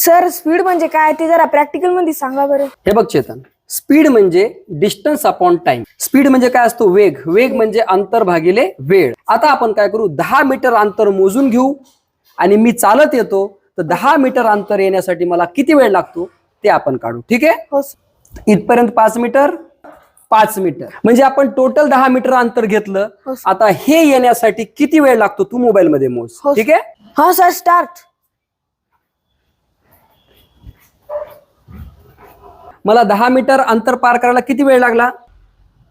Sir speed म्हणजे काय? ते जरा प्रॅक्टिकलमध्ये सांगा बरं. हे बघ चेतन स्पीड म्हणजे डिस्टन्स अपॉन टाइम स्पीड म्हणजे काय असतो? वेग. वेग म्हणजे अंतर भागिले वेळ. आता आपण काय करू? दहा मीटर अंतर मोजून घेऊ. आणि मी चालत येतो तर दहा मीटर अंतर येण्यासाठी मला किती वेळ लागतो? ते आपण काढू. ठीक आहे? हो. इथपर्यंत पाच मीटर पाच मीटर म्हणजे आपण टोटल दहा मीटर अंतर घेतलं. हो. आता हे येण्यासाठी किती वेळ लागतो? तू मोबाईल मध्ये मोज. हो ठीक आहे? हा सर स्टार्ट मला दहा मीटर अंतर पार करायला किती वेळ लागला?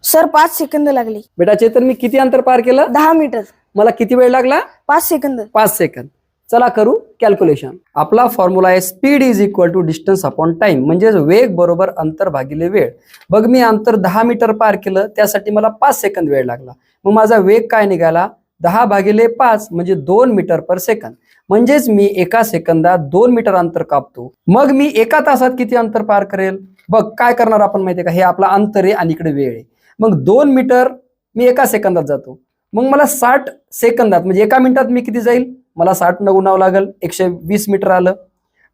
सर पाच सेकंद लागली. बेटा चेतन मी किती अंतर पार केलं? दहा मीटर. मला किती वेळ लागला? पाच सेकंद. पाच सेकंद. चला करू कॅल्क्युलेशन आपला फॉर्म्युला आहे speed is equal to distance upon time म्हणजेच वेग बरोबर अंतर भागिले वेळ. बघ मी अंतर दहा मीटर पार केलं त्यासाठी मला पाच सेकंद वेळ लागला. मग माझा वेग काय निघाला? दहा भागिले पाच म्हणजे दोन मीटर पर सेकंद. म्हणजेच मी एका सेकंदात दोन मीटर अंतर कापतो. मग मी एका तासात किती अंतर पार करेल? बघ काय करणार आपण माहितीये का? हे आपला अंतर आहे आणि इकडे वेळ आहे. मग दोन मीटर मी एका सेकंदात जातो. मग मला साठ सेकंदात म्हणजे एका मिनिटात मी किती जाईल? मला साठ न गुणावं लागल एकशे वीस मीटर आलं.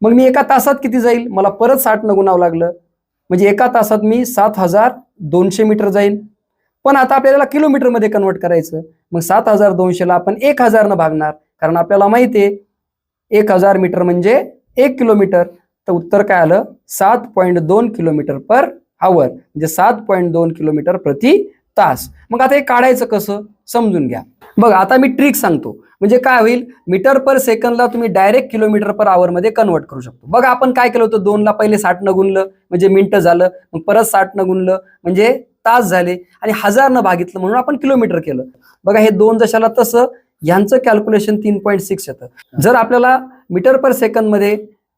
मग मी एका तासात किती जाईल? मला परत साठ न गुणावं लागलं. म्हणजे एका तासात मी सात हजार दोनशे मीटर जाईल पण आता आपल्याला किलोमीटरमध्ये कन्वर्ट करायचं. मग सात हजार दोनशेला आपण एक हजारनं भागणार. कारण आपल्याला माहिती आहे एक हजार मीटर म्हणजे एक किलोमीटर. तर उत्तर काय आलं? सात पॉईंट दोन किलोमीटर पर आवर म्हणजे सात पॉईंट दोन किलोमीटर प्रति तास. मग आता हे काढायचं कसं? समजून घ्या. बघ आता मी ट्रिक सांगतो. म्हणजे काय होईल? मीटर पर सेकंदला तुम्ही डायरेक्ट किलोमीटर पर आवर मध्ये कन्वर्ट करू शकतो. बघा आपण काय केलं होतं? दोनला पहिले साठ न गुणलं. म्हणजे मिनिटं झालं. मग परत साठ न गुणलं. म्हणजे तास झाले आणि हजारनं भागितलं म्हणून आपण किलोमीटर केलं. बघा हे दोन जशाला तसं यांचं कॅल्क्युलेशन तीन पॉईंट सिक्स येतं. जर आपल्याला मीटर पर सेकंदमध्ये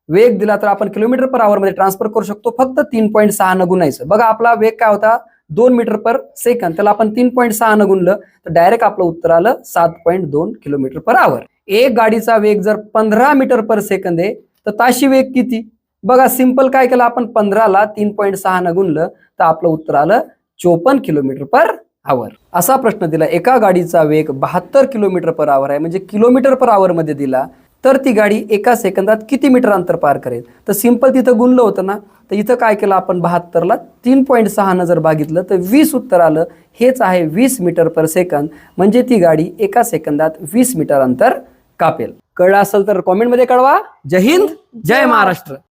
वेग दिला तर आपण किलोमीटर पर आवर मध्ये ट्रान्सफर करू शकतो. फक्त तीन पॉईंट सहा न गुणायचं. बघा आपला वेग काय होता? दोन मीटर पर सेकंद त्याला आपण तीन पॉईंट सहा न गुणलं तर डायरेक्ट आपलं उत्तर आलं सात पॉईंट दोन किलोमीटर पर आवर एक गाडीचा वेग जर पंधरा मीटर पर सेकंद आहे तर ताशी वेग किती? बघा सिंपल काय केलं आपण? पंधराला तीन पॉईंट सहा न गुणलं तर आपलं उत्तर आलं चोपन्न किलोमीटर पर आवर असा प्रश्न दिला. एका गाडीचा वेग बहात्तर किलोमीटर पर आवर आहे. म्हणजे किलोमीटर पर आवर मध्ये दिला. तर ती गाडी एका सेकंदात किती मीटर अंतर पार करेल? तर सिंपल तिथं गुणलं होतं ना तर इथं काय केलं आपण? बहात्तरला तीन पॉईंट सहानं जर बघितलं तर वीस उत्तर आलं. हेच आहे वीस मीटर पर सेकंद म्हणजे ती गाडी एका सेकंदात वीस मीटर अंतर कापेल. कळलं असेल तर कॉमेंटमध्ये कळवा. जय हिंद जय महाराष्ट्र.